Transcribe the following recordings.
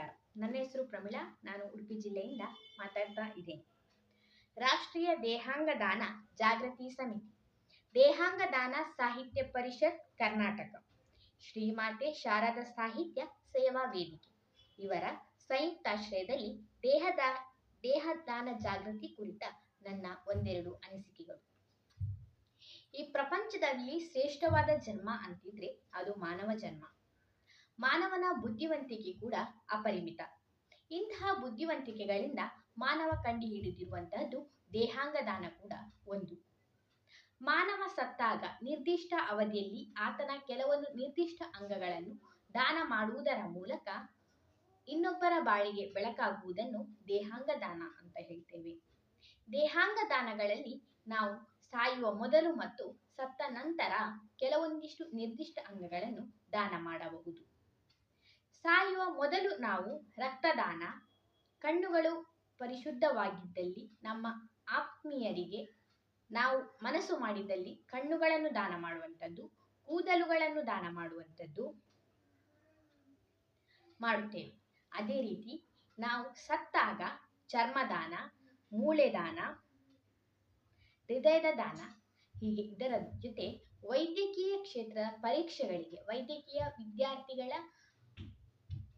ಪ್ರಮಿಳಾ. ನಾನು ಉಡುಪಿ ಜಿಲ್ಲೆಯಿಂದ ಮಾತಾಡ್ತಾ ಇದ್ದೇನೆ. ರಾಷ್ಟ್ರೀಯ ದೇಹಾಂಗ ದಾನ ಜಾಗೃತಿ ಸಮಿತಿ. ದೇಹಾಂಗ ದಾನ ಸಾಹಿತ್ಯ ಪರಿಷತ್, ಕರ್ನಾಟಕ. ಶ್ರೀಮಾತೆ ಶಾರದಾ ಸಾಹಿತ್ಯ ಸೇವಾ ವೇದಿಕೆ. ಇವರ ಸಂಯುಕ್ತಾಶ್ರಯದಲ್ಲಿ ದೇಹದ ದೇಹದಾನ ಜಾಗೃತಿ ಕುರಿತ ನನ್ನ ಒಂದೆರಡು ಅನಿಸಿಕೆಗಳು. ಈ ಪ್ರಪಂಚದಲ್ಲಿ ಶ್ರೇಷ್ಠವಾದ ಜನ್ಮ ಅಂತಿದ್ರೆ ಅದು ಮಾನವ ಜನ್ಮ. ಮಾನವನ ಬುದ್ಧಿವಂತಿಕೆ ಕೂಡ ಅಪರಿಮಿತ. ಇಂತಹ ಬುದ್ಧಿವಂತಿಕೆಗಳಿಂದ ಮಾನವ ಕಂಡು ಹಿಡಿದಿರುವಂತಹದ್ದು ದೇಹಾಂಗ ದಾನ ಕೂಡ ಒಂದು. ಮಾನವ ಸತ್ತಾಗ ನಿರ್ದಿಷ್ಟ ಅವಧಿಯಲ್ಲಿ ಆತನ ಕೆಲವೊಂದು ನಿರ್ದಿಷ್ಟ ಅಂಗಗಳನ್ನು ದಾನ ಮಾಡುವುದರ ಮೂಲಕ ಇನ್ನೊಬ್ಬರ ಬಾಳಿಗೆ ಬೆಳಕಾಗುವುದನ್ನು ದೇಹಾಂಗ ದಾನ ಅಂತ ಹೇಳ್ತೇವೆ. ದೇಹಾಂಗ ದಾನಗಳಲ್ಲಿ ನಾವು ಸಾಯುವ ಮೊದಲು ಮತ್ತು ಸತ್ತ ನಂತರ ಕೆಲವೊಂದಿಷ್ಟು ನಿರ್ದಿಷ್ಟ ಅಂಗಗಳನ್ನು ದಾನ ಮಾಡಬಹುದು. ಸಾಯುವ ಮೊದಲು ನಾವು ರಕ್ತದಾನ ಕಣ್ಣುಗಳು ಪರಿಶುದ್ಧವಾಗಿದ್ದಲ್ಲಿ ನಮ್ಮ ಆತ್ಮೀಯರಿಗೆ ನಾವು ಮನಸ್ಸು ಮಾಡಿದಲ್ಲಿ ಕಣ್ಣುಗಳನ್ನು ದಾನ ಮಾಡುವಂಥದ್ದು, ಕೂದಲುಗಳನ್ನು ದಾನ ಮಾಡುವಂಥದ್ದು ಮಾಡುತ್ತೇವೆ. ಅದೇ ರೀತಿ ನಾವು ಸತ್ತಾಗ ಚರ್ಮದಾನ ಮೂಳೆ ದಾನ ಹೃದಯದ ದಾನ, ಹೀಗೆ ಇದರ ಜೊತೆ ವೈದ್ಯಕೀಯ ಕ್ಷೇತ್ರದ ಪರೀಕ್ಷೆಗಳಿಗೆ, ವೈದ್ಯಕೀಯ ವಿದ್ಯಾರ್ಥಿಗಳ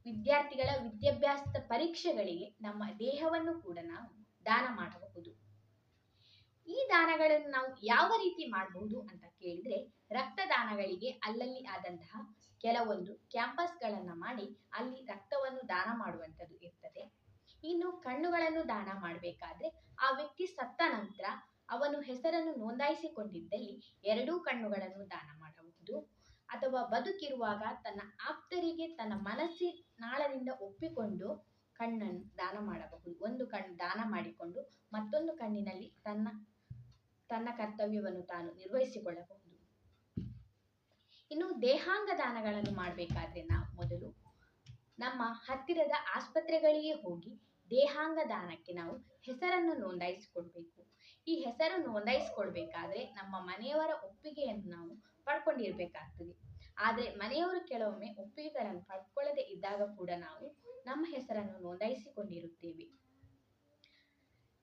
ವಿದ್ಯಾರ್ಥಿಗಳ ವಿದ್ಯಾಭ್ಯಾಸದ ಪರೀಕ್ಷೆಗಳಿಗೆ ನಮ್ಮ ದೇಹವನ್ನು ಕೂಡ ನಾವು ದಾನ ಮಾಡಬಹುದು. ಈ ದಾನಗಳನ್ನು ನಾವು ಯಾವ ರೀತಿ ಮಾಡಬಹುದು ಅಂತ ಕೇಳಿದ್ರೆ ರಕ್ತದಾನಗಳಿಗೆ ಅಲ್ಲಲ್ಲಿ ಆದಂತಹ ಕೆಲವೊಂದು ಕ್ಯಾಂಪಸ್ಗಳನ್ನು ಮಾಡಿ ಅಲ್ಲಿ ರಕ್ತವನ್ನು ದಾನ ಮಾಡುವಂಥದ್ದು ಇರ್ತದೆ. ಇನ್ನು ಕಣ್ಣುಗಳನ್ನು ದಾನ ಮಾಡಬೇಕಾದ್ರೆ ಆ ವ್ಯಕ್ತಿ ಸತ್ತ ನಂತರ ಅವನು ಹೆಸರನ್ನು ನೋಂದಾಯಿಸಿಕೊಂಡಿದ್ದಲ್ಲಿ ಎರಡೂ ಕಣ್ಣುಗಳನ್ನು ದಾನ ಮಾಡಬಹುದು. ಅಥವಾ ಬದುಕಿರುವಾಗ ತನ್ನ ಆಪ್ತರಿಗೆ ತನ್ನ ಮನಸ್ಸಿನಾಳದಿಂದ ಒಪ್ಪಿಕೊಂಡು ಕಣ್ಣನ್ನು ದಾನ ಮಾಡಬಹುದು. ಒಂದು ಕಣ್ಣು ದಾನ ಮಾಡಿಕೊಂಡು ಮತ್ತೊಂದು ಕಣ್ಣಿನಲ್ಲಿ ತನ್ನ ತನ್ನ ಕರ್ತವ್ಯವನ್ನು ತಾನು ನಿರ್ವಹಿಸಿಕೊಳ್ಳಬಹುದು. ಇನ್ನು ದೇಹಾಂಗ ದಾನಗಳನ್ನು ಮಾಡಬೇಕಾದ್ರೆ ನಾವು ಮೊದಲು ನಮ್ಮ ಹತ್ತಿರದ ಆಸ್ಪತ್ರೆಗಳಿಗೆ ಹೋಗಿ ದೇಹಾಂಗ ದಾನಕ್ಕೆ ನಾವು ಹೆಸರನ್ನು ನೋಂದಾಯಿಸಿಕೊಳ್ಬೇಕು ಈ ಹೆಸರು ನೋಂದಾಯಿಸಿಕೊಳ್ಬೇಕಾದ್ರೆ ನಮ್ಮ ಮನೆಯವರ ಒಪ್ಪಿಗೆಯನ್ನು ನಾವು ಪಡ್ಕೊಂಡಿರ್ಬೇಕಾಗ್ತದೆ. ಆದರೆ ಮನೆಯವರು ಕೆಲವೊಮ್ಮೆ ಒಪ್ಪಿಗೆಗಳನ್ನು ಪಡ್ಕೊಳ್ಳದೆ ಇದ್ದಾಗ ಕೂಡ ನಾವು ನಮ್ಮ ಹೆಸರನ್ನು ನೋಂದಾಯಿಸಿಕೊಂಡಿರುತ್ತೇವೆ.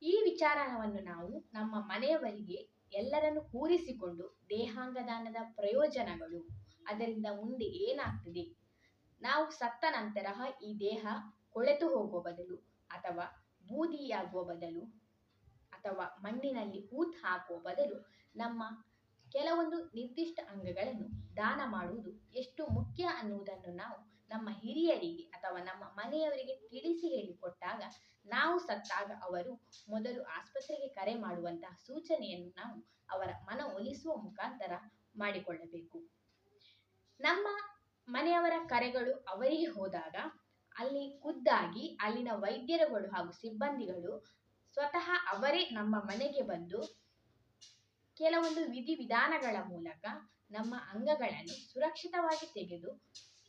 ಈ ವಿಚಾರವನ್ನು ನಾವು ನಮ್ಮ ಮನೆಯವರಿಗೆ ಎಲ್ಲರನ್ನು ಕೂರಿಸಿಕೊಂಡು ದೇಹಾಂಗ ದಾನದ ಪ್ರಯೋಜನಗಳು ಅದರಿಂದ ಮುಂದೆ ಏನಾಗ್ತದೆ? ನಾವು ಸತ್ತ ನಂತರ ಈ ದೇಹ ಕೊಳೆತು ಹೋಗುವ ಬದಲು ಅಥವಾ ಬೂದಿಯಾಗುವ ಬದಲು ಅಥವಾ ಮಣ್ಣಿನಲ್ಲಿ ಹೂತ್ ಹಾಕುವ ಬದಲು ನಮ್ಮ ಕೆಲವೊಂದು ನಿರ್ದಿಷ್ಟ ಅಂಗಗಳನ್ನು ದಾನ ಮಾಡುವುದು ಎಷ್ಟು ಮುಖ್ಯ ಅನ್ನುವುದನ್ನು ನಾವು ನಮ್ಮ ಹಿರಿಯರಿಗೆ ಅಥವಾ ನಮ್ಮ ಮನೆಯವರಿಗೆ ತಿಳಿಸಿ ಹೇಳಿಕೊಟ್ಟಾಗ ನಾವು ಸತ್ತಾಗ ಅವರು ಮೊದಲು ಆಸ್ಪತ್ರೆಗೆ ಕರೆ ಮಾಡುವಂತಹ ಸೂಚನೆಯನ್ನು ನಾವು ಅವರ ಮನ ಒಲಿಸುವ ಮುಖಾಂತರ ಮಾಡಿಕೊಳ್ಳಬೇಕು. ನಮ್ಮ ಮನೆಯವರ ಕರೆಗಳು ಅವರಿಗೆ ಹೋದಾಗ ಅಲ್ಲಿ ಖುದ್ದಾಗಿ ಅಲ್ಲಿನ ವೈದ್ಯರುಗಳು ಹಾಗೂ ಸಿಬ್ಬಂದಿಗಳು ಸ್ವತಃ ಅವರೇ ನಮ್ಮ ಮನೆಗೆ ಬಂದು ಕೆಲವೊಂದು ವಿಧಿವಿಧಾನಗಳ ಮೂಲಕ ನಮ್ಮ ಅಂಗಗಳನ್ನು ಸುರಕ್ಷಿತವಾಗಿ ತೆಗೆದು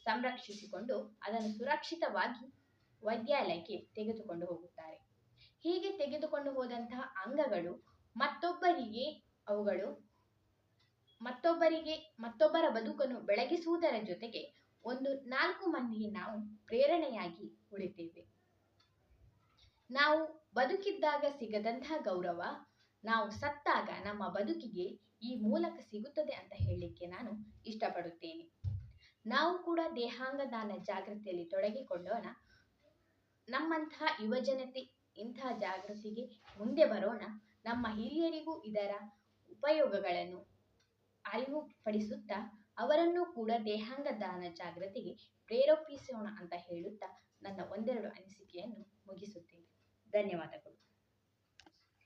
ಸಂರಕ್ಷಿಸಿಕೊಂಡು ಅದನ್ನು ಸುರಕ್ಷಿತವಾಗಿ ವೈದ್ಯಾಲಯಕ್ಕೆ ತೆಗೆದುಕೊಂಡು ಹೋಗುತ್ತಾರೆ. ಹೀಗೆ ತೆಗೆದುಕೊಂಡು ಹೋದಂತಹ ಅಂಗಗಳು ಮತ್ತೊಬ್ಬರಿಗೆ ಅವುಗಳು ಮತ್ತೊಬ್ಬರಿಗೆ ಮತ್ತೊಬ್ಬರ ಬದುಕನ್ನು ಬೆಳಗಿಸುವುದರ ಜೊತೆಗೆ ಒಂದು ನಾಲ್ಕು ಮಂದಿಗೆ ನಾವು ಪ್ರೇರಣೆಯಾಗಿ ಉಳಿತೇವೆ. ನಾವು ಬದುಕಿದ್ದಾಗ ಸಿಗದಂತಹ ಗೌರವ, ನಾವು ಸತ್ತಾಗ ನಮ್ಮ ಬದುಕಿಗೆ ಈ ಮೂಲಕ ಸಿಗುತ್ತದೆ ಅಂತ ಹೇಳಲಿಕ್ಕೆ ನಾನು ಇಷ್ಟಪಡುತ್ತೇನೆ. ನಾವು ಕೂಡ ದೇಹಾಂಗ ದಾನ ಜಾಗೃತಿಯಲ್ಲಿ ತೊಡಗಿಕೊಳ್ಳೋಣ ನಮ್ಮಂತಹ ಯುವಜನತೆ ಇಂತಹ ಜಾಗೃತಿಗೆ ಮುಂದೆ ಬರೋಣ. ನಮ್ಮ ಹಿರಿಯರಿಗೂ ಇದರ ಉಪಯೋಗಗಳನ್ನು ಅರಿವು ಪಡಿಸುತ್ತಾ ಅವರನ್ನು ಕೂಡ ದೇಹಾಂಗ ದಾನ ಜಾಗೃತಿಗೆ ಪ್ರೇರೇಪಿಸೋಣ ಅಂತ ಹೇಳುತ್ತಾ ನನ್ನ ಒಂದೆರಡು ಅನಿಸಿಕೆಯನ್ನು ಮುಗಿಸುತ್ತೇನೆ. ಧನ್ಯವಾದಗಳು.